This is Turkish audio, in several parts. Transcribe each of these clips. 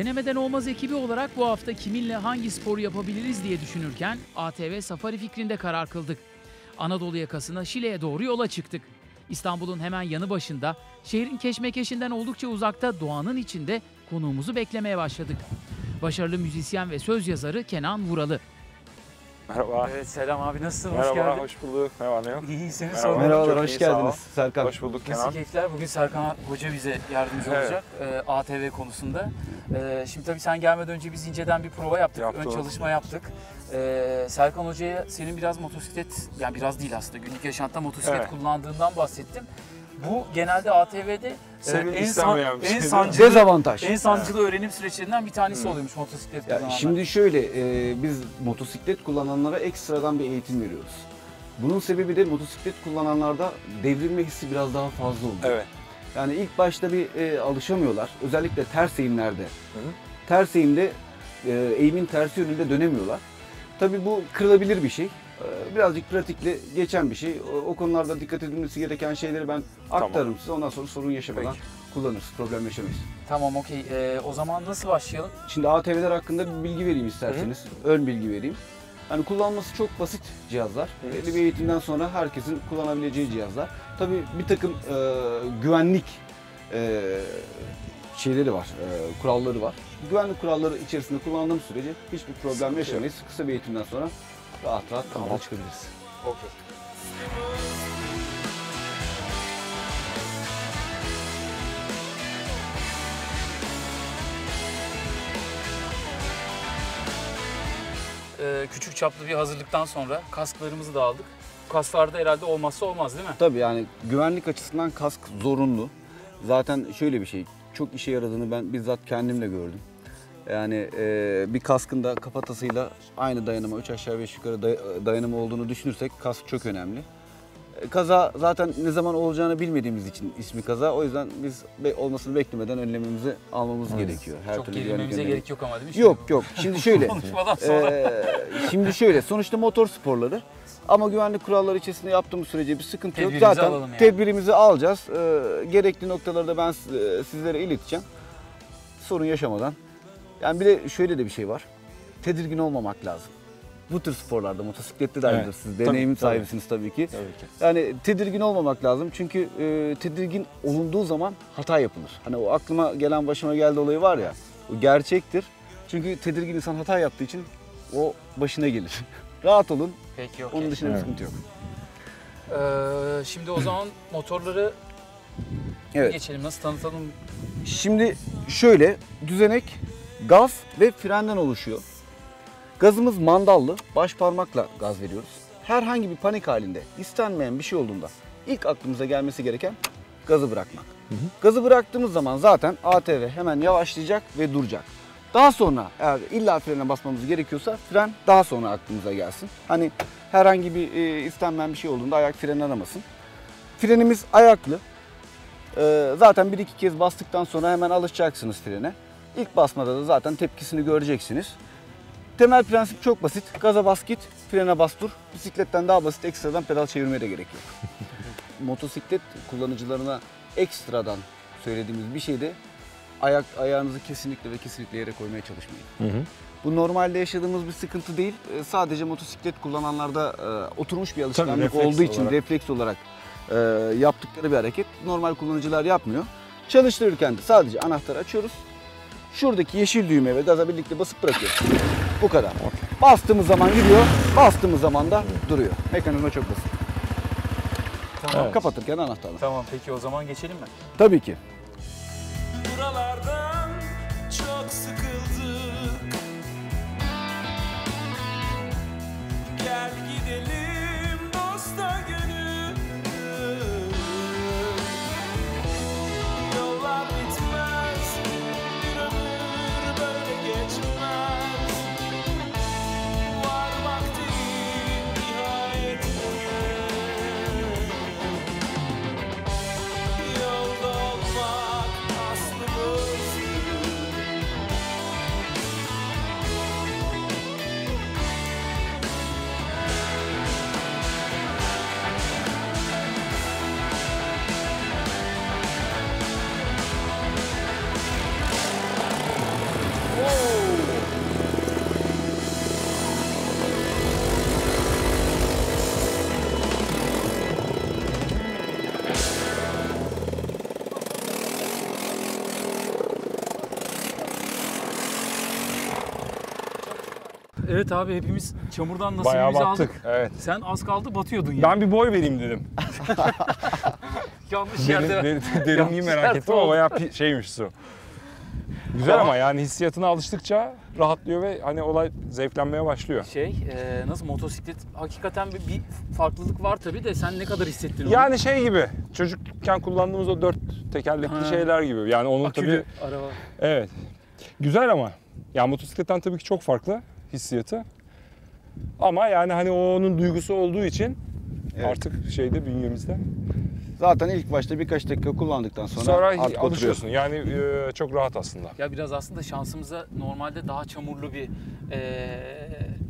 Denemeden olmaz ekibi olarak bu hafta kiminle hangi sporu yapabiliriz diye düşünürken ATV Safari fikrinde karar kıldık. Anadolu yakasına Şile'ye doğru yola çıktık. İstanbul'un hemen yanı başında, şehrin keşmekeşinden oldukça uzakta doğanın içinde konuğumuzu beklemeye başladık. Başarılı müzisyen ve söz yazarı Kenan Vuralı. Merhaba. Evet selam abi nasılsın? Merhaba, hoş bulduk. Ne var ne yok? İyi seni Merhaba. Merhabalar, hoş iyi, geldiniz Serkan. Hoş bulduk Nasıl Kenan. keyifler? Bugün Serkan Hoca bize yardımcı Evet. olacak e, ATV konusunda. E, şimdi tabii sen gelmeden önce biz inceden bir prova yaptık, Yaptık. ön çalışma yaptık. E, Serkan Hoca'ya senin biraz motosiklet, yani biraz değil aslında günlük yaşantıda motosiklet Evet. kullandığından bahsettim. Bu genelde ATV'de e, Senin en, şey en sancılı, Dezavantaj. en sancılı öğrenim süreçlerinden bir tanesi oluyormuş motosiklet kullananlar. şimdi şöyle, e, biz motosiklet kullananlara ekstradan bir eğitim veriyoruz. Bunun sebebi de motosiklet kullananlarda devrilme hissi biraz daha fazla oluyor. Evet. Yani ilk başta bir e, alışamıyorlar. Özellikle ters eğimlerde. hı. Ters eğimde e, eğimin tersi yönünde dönemiyorlar. Tabii bu kırılabilir bir şey. Birazcık pratikle geçen bir şey. O, o konularda dikkat edilmesi gereken şeyleri ben aktarırım Tamam. size. Ondan sonra sorun yaşamadan Peki. kullanırız. Problem yaşamayız. Tamam okey. E, o zaman nasıl başlayalım? Şimdi ATV'ler hakkında bir bilgi vereyim isterseniz. Ön bilgi vereyim. Yani kullanması çok basit cihazlar. Evet. Belli bir eğitimden sonra herkesin kullanabileceği cihazlar. Tabii bir takım e, güvenlik e, şeyleri var, e, kuralları var. Güvenlik kuralları içerisinde kullandığım sürece hiçbir problem yaşamayız. Kısa bir eğitimden sonra rahat rahat Tamam. çıkabiliriz. Okey. E, küçük çaplı bir hazırlıktan sonra kasklarımızı da aldık. Kasklarda herhalde olmazsa olmaz değil mi? Tabii yani güvenlik açısından kask zorunlu. Zaten şöyle bir şey, çok işe yaradığını ben bizzat kendimle gördüm. Yani e, bir kaskın da kafatasıyla aynı dayanıma, 3 aşağı 5 yukarı day- dayanımı olduğunu düşünürsek kask çok önemli. E, kaza zaten ne zaman olacağını bilmediğimiz için ismi kaza. O yüzden biz be- olmasını beklemeden önlememizi almamız gerekiyor. Her Çok türlü gerilmemize önlemi. gerek yok ama değil mi? Yok yok. Şimdi şöyle. Konuşmadan sonra. Ee, şimdi şöyle, sonuçta motor sporları ama güvenlik kuralları içerisinde yaptığımız sürece bir sıkıntı yok. Tedbirimizi Zaten alalım yani. tedbirimizi alacağız. Ee, gerekli noktaları da ben e, sizlere ileteceğim. Sorun yaşamadan. Yani bir de şöyle de bir şey var. Tedirgin olmamak lazım. Bu tür sporlarda, motosiklette de Evet. aynıdır. Siz Tabii, deneyim tabii. sahibisiniz tabii ki. Tabii ki. Yani tedirgin olmamak lazım çünkü e, tedirgin olunduğu zaman hata yapılır. Hani o aklıma gelen başıma geldi olayı var ya, o gerçektir. Çünkü tedirgin insan hata yaptığı için o başına gelir. Rahat olun, Peki okey. onun dışında bir Evet. sıkıntı yok. Ee, şimdi o zaman motorları Evet. geçelim. Nasıl tanıtalım? Şimdi şöyle, düzenek gaz ve frenden oluşuyor. Gazımız mandallı, baş parmakla gaz veriyoruz. Herhangi bir panik halinde, istenmeyen bir şey olduğunda ilk aklımıza gelmesi gereken gazı bırakmak. Gazı bıraktığımız zaman zaten ATV hemen yavaşlayacak ve duracak. Daha sonra eğer illa frene basmamız gerekiyorsa fren daha sonra aklımıza gelsin. Hani herhangi bir e, istenmeyen bir şey olduğunda ayak fren aramasın. Frenimiz ayaklı. Ee, zaten bir iki kez bastıktan sonra hemen alışacaksınız frene. İlk basmada da zaten tepkisini göreceksiniz. Temel prensip çok basit. Gaza bas git, frene bas dur. Bisikletten daha basit ekstradan pedal çevirmeye de gerek yok. Motosiklet kullanıcılarına ekstradan söylediğimiz bir şey de ayak ayağınızı kesinlikle ve kesinlikle yere koymaya çalışmayın. Bu normalde yaşadığımız bir sıkıntı değil. Ee, Sadece motosiklet kullananlarda e, oturmuş bir alışkanlık refleks olduğu için olarak. refleks olarak e, yaptıkları bir hareket. Normal kullanıcılar yapmıyor. Çalıştırırken de sadece anahtarı açıyoruz. Şuradaki yeşil düğme ve gaza birlikte basıp bırakıyoruz. Bu kadar. Bastığımız zaman gidiyor, bastığımız zaman da duruyor. Mekanizma çok basit. Tamam. Evet. Kapatırken anahtarla. Tamam peki o zaman geçelim mi? Tabii ki. Buralardan Evet abi hepimiz çamurdan Bayağı nasibimizi battık. aldık. Evet. Sen az kaldı batıyordun ya. Ben bir boy vereyim dedim. yanlış Derin, yerde. derin, derinliği merak ettim ama bayağı pi- şeymiş su. Güzel ama yani hissiyatına alıştıkça rahatlıyor ve hani olay zevklenmeye başlıyor. Şey e, nasıl motosiklet hakikaten bir, bir farklılık var tabii de sen ne kadar hissettin onu? Yani şey gibi çocukken kullandığımız o dört tekerlekli Ha. şeyler gibi. Yani onun Akülü tabii araba. evet. Güzel ama. Ya motosikletten tabii ki çok farklı hissiyatı. Ama yani hani o onun duygusu olduğu için Evet. artık şeyde bünyemizde. Zaten ilk başta birkaç dakika kullandıktan sonra, Sonra, artık alışıyorsun. Yani e, çok rahat aslında. Ya biraz aslında şansımıza normalde daha çamurlu bir e,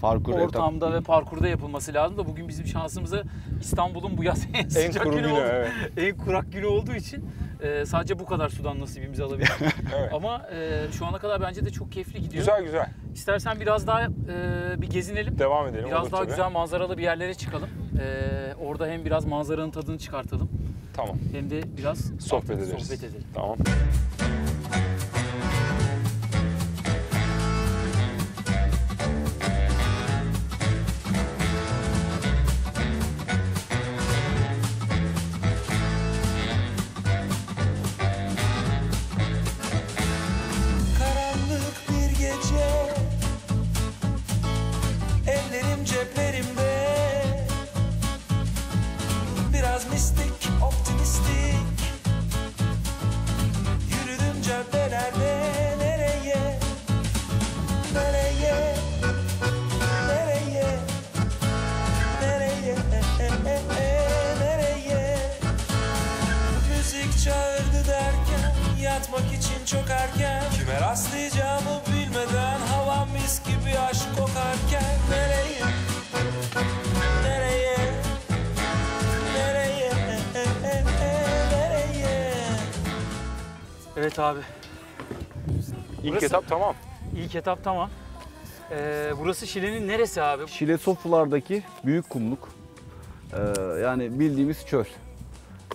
Parkur, etap. ortamda ve parkurda yapılması lazım da bugün bizim şansımıza İstanbul'un bu yaz en sıcak günü, günü oldu. evet. En kurak günü olduğu için e, sadece bu kadar sudan nasibimizi alabildik. evet. Ama e, şu ana kadar bence de çok keyifli gidiyor. Güzel güzel. İstersen biraz daha e, bir gezinelim. Devam edelim. Biraz daha tabii. güzel manzaralı bir yerlere çıkalım. E, orada hem biraz manzaranın tadını çıkartalım Tamam. hem de biraz Sohbet ederiz. sohbet edelim. Tamam. Evet abi. İlk Burası- etap tamam. İlk etap tamam. E, burası Şile'nin neresi abi? Şile Sofular'daki büyük kumluk. Ee, yani bildiğimiz çöl.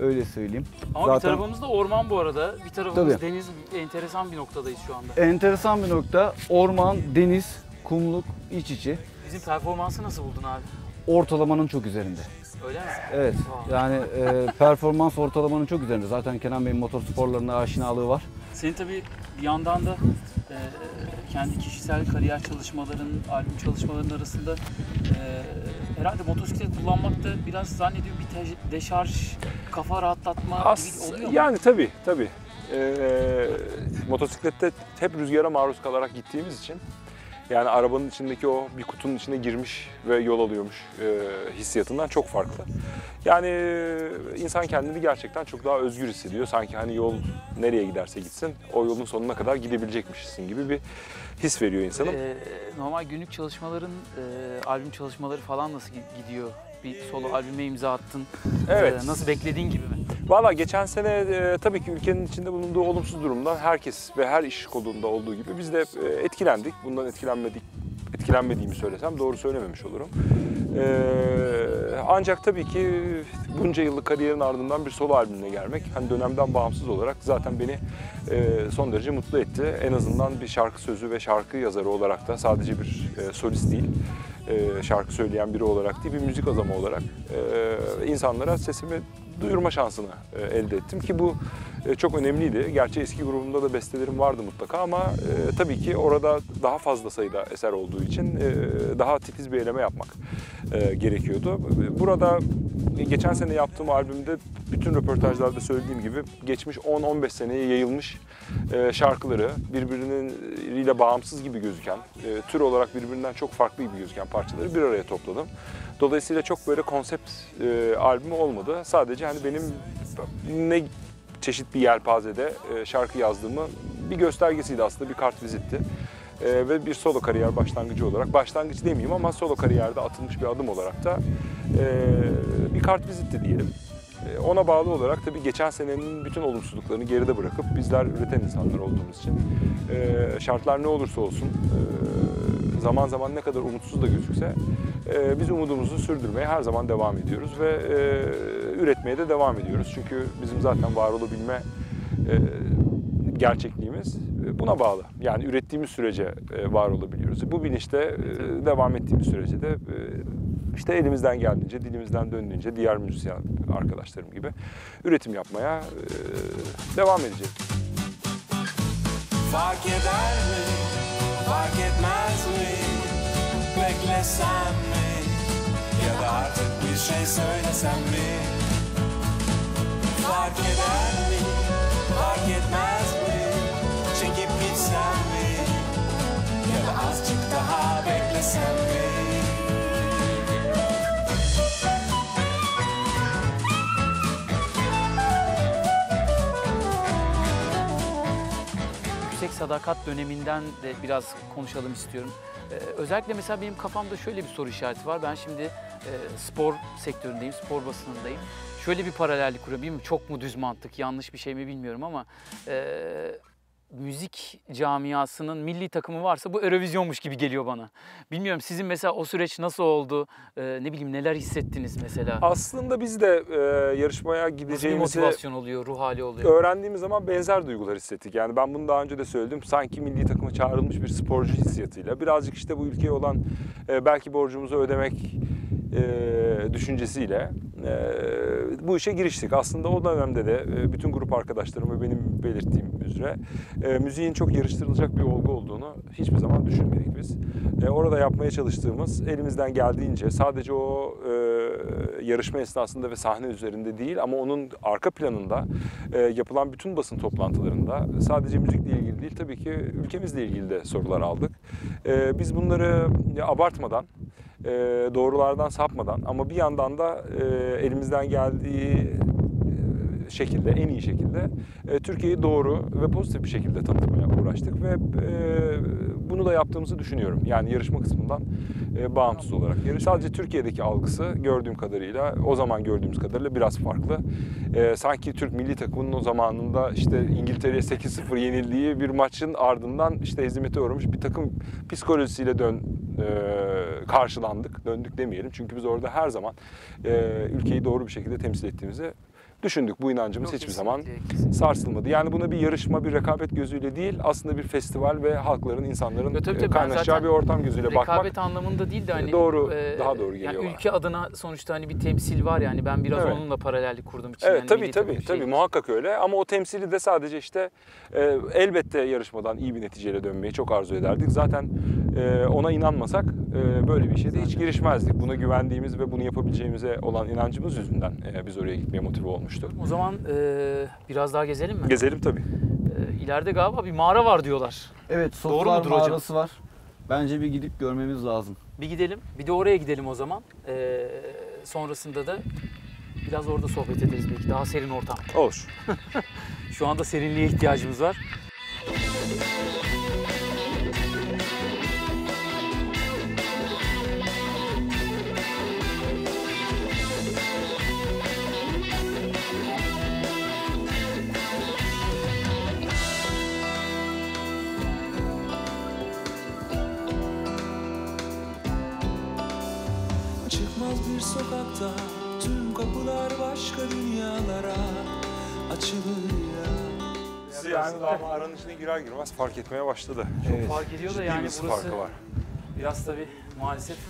Öyle söyleyeyim. Ama bir Zaten- tarafımız da orman bu arada. Bir tarafımız Tabii. deniz. Enteresan bir noktadayız şu anda. Enteresan bir nokta. Orman, deniz, kumluk iç içe. Bizim performansı nasıl buldun abi? Ortalamanın çok üzerinde. Öyle mi? Evet. Yani e, performans ortalamanın çok üzerinde. Zaten Kenan Bey'in motorsporlarına aşinalığı var. Senin tabii bir yandan da e, kendi kişisel kariyer çalışmaların, albüm çalışmaların arasında e, herhalde motosiklet kullanmak da biraz zannediyorum bir deşarj, kafa rahatlatma As gibi oluyor mu? yani tabii tabii. Ee, motosiklette hep rüzgara maruz kalarak gittiğimiz için yani arabanın içindeki o bir kutunun içine girmiş ve yol alıyormuş e, hissiyatından çok farklı. Yani e, insan kendini gerçekten çok daha özgür hissediyor. Sanki hani yol nereye giderse gitsin o yolun sonuna kadar gidebilecekmişsin gibi bir his veriyor insanın. E, normal günlük çalışmaların, e, albüm çalışmaları falan nasıl gi- gidiyor? Bir solo albüme imza attın. Evet. E, nasıl beklediğin gibi mi? Valla geçen sene e, tabii ki ülkenin içinde bulunduğu olumsuz durumdan herkes ve her iş kolunda olduğu gibi biz de e, etkilendik. Bundan etkilenmedik etkilenmediğimi söylesem doğru söylememiş olurum. E, ancak tabii ki bunca yıllık kariyerin ardından bir solo albümle gelmek hani dönemden bağımsız olarak zaten beni e, son derece mutlu etti. En azından bir şarkı sözü ve şarkı yazarı olarak da sadece bir e, solist değil e, şarkı söyleyen biri olarak değil bir müzik adamı olarak e, insanlara sesimi duyurma şansını e, elde ettim ki bu e, çok önemliydi. Gerçi eski grubumda da bestelerim vardı mutlaka ama e, tabii ki orada daha fazla sayıda eser olduğu için e, daha titiz bir eleme yapmak e, gerekiyordu. Burada geçen sene yaptığım albümde bütün röportajlarda söylediğim gibi geçmiş 10-15 seneye yayılmış e, şarkıları birbiriniyle bağımsız gibi gözüken, e, tür olarak birbirinden çok farklı gibi gözüken parçaları bir araya topladım. Dolayısıyla çok böyle konsept e, albümü olmadı. Sadece hani benim ne çeşit bir yelpazede e, şarkı yazdığımı bir göstergesiydi aslında, bir kart vizitti. E, ve bir solo kariyer başlangıcı olarak, başlangıç demeyeyim ama solo kariyerde atılmış bir adım olarak da e, bir kart vizitti diyelim. E, Ona bağlı olarak tabii geçen senenin bütün olumsuzluklarını geride bırakıp bizler üreten insanlar olduğumuz için e, şartlar ne olursa olsun e, zaman zaman ne kadar umutsuz da gözükse biz umudumuzu sürdürmeye her zaman devam ediyoruz ve üretmeye de devam ediyoruz. Çünkü bizim zaten var olabilme gerçekliğimiz buna bağlı. Yani ürettiğimiz sürece var olabiliyoruz. Bu bilinçte devam ettiğimiz sürece de işte elimizden geldiğince, dilimizden döndüğünce diğer müzisyen arkadaşlarım gibi üretim yapmaya e, devam edeceğiz. Fark eder mi? Fark etmez mi? Beklesem mi? Ya da artık bir şey söylesem mi? Fark eder mi? Fark etmez mi? Çekip gitsem mi? Ya da azıcık daha beklesem mi? Sadakat döneminden de biraz konuşalım istiyorum. Ee, özellikle mesela benim kafamda şöyle bir soru işareti var. Ben şimdi e, spor sektöründeyim, spor basınındayım. Şöyle bir paralellik kuruyorum. Bilmiyorum çok mu düz mantık, yanlış bir şey mi bilmiyorum ama e, müzik camiasının milli takımı varsa bu Eurovizyonmuş gibi geliyor bana. Bilmiyorum sizin mesela o süreç nasıl oldu? Ee, ne bileyim neler hissettiniz mesela? Aslında biz de e, yarışmaya Nasıl gideceğimizi motivasyon oluyor, ruh hali oluyor? öğrendiğimiz zaman benzer duygular hissettik. Yani ben bunu daha önce de söyledim. Sanki milli takıma çağrılmış bir sporcu hissiyatıyla. Birazcık işte bu ülkeye olan e, belki borcumuzu ödemek e, düşüncesiyle e, bu işe giriştik. Aslında o dönemde de e, bütün grup arkadaşlarım ve benim belirttiğim üzere e, müziğin çok yarıştırılacak bir olgu olduğunu hiçbir zaman düşünmedik biz. Orada yapmaya çalıştığımız elimizden geldiğince sadece o yarışma esnasında ve sahne üzerinde değil ama onun arka planında yapılan bütün basın toplantılarında sadece müzikle ilgili değil tabii ki ülkemizle ilgili de sorular aldık. Biz bunları abartmadan e, doğrulardan sapmadan ama bir yandan da e, elimizden geldiği e, şekilde, en iyi şekilde e, Türkiye'yi doğru ve pozitif bir şekilde tanıtmaya uğraştık ve e, bunu da yaptığımızı düşünüyorum. Yani yarışma kısmından e, bağımsız olarak. Yani sadece Türkiye'deki algısı gördüğüm kadarıyla, o zaman gördüğümüz kadarıyla biraz farklı. E, sanki Türk milli takımının o zamanında işte İngiltere'ye 8-0 yenildiği bir maçın ardından işte hezimete uğramış bir takım psikolojisiyle dön e, karşılandık. Döndük demeyelim. Çünkü biz orada her zaman e, ülkeyi doğru bir şekilde temsil ettiğimizi düşündük. Bu inancımız Yok, hiçbir zaman kesinlikle, sarsılmadı. Yani buna bir yarışma, bir rekabet gözüyle değil, aslında bir festival ve halkların, insanların Ya tabii e, tabii, kaynaşacağı bir ortam gözüyle bakmak. rekabet anlamında değil de hani Doğru, daha doğru geliyor yani ülke adına sonuçta hani bir temsil var yani ben biraz Evet. onunla paralellik kurduğum için. Evet yani tabii tabii takım tabii şey- muhakkak öyle ama o temsili de sadece işte e, elbette yarışmadan iyi bir neticeyle dönmeyi çok arzu ederdik. Zaten e, ona inanmasak e, böyle bir işe de hiç girişmezdik. Buna güvendiğimiz ve bunu yapabileceğimize olan inancımız yüzünden e, biz oraya gitmeye motive olmuştuk. O zaman e, biraz daha gezelim mi? Gezelim tabii. E, ileride galiba bir mağara var diyorlar. Evet, Doğru mudur hocam? mağarası var. Bence bir gidip görmemiz lazım. Bir gidelim. Bir de oraya gidelim o zaman. E, sonrasında da biraz orada sohbet ederiz belki. Daha serin ortam. Olur. Şu anda serinliğe ihtiyacımız var. Sokakta tüm kapılar başka dünyalara açılır ya. Yani daha mağaranın içine girer girmez fark etmeye başladı. Fark ediyor da Ciddi yani burası farkı var. biraz tabii maalesef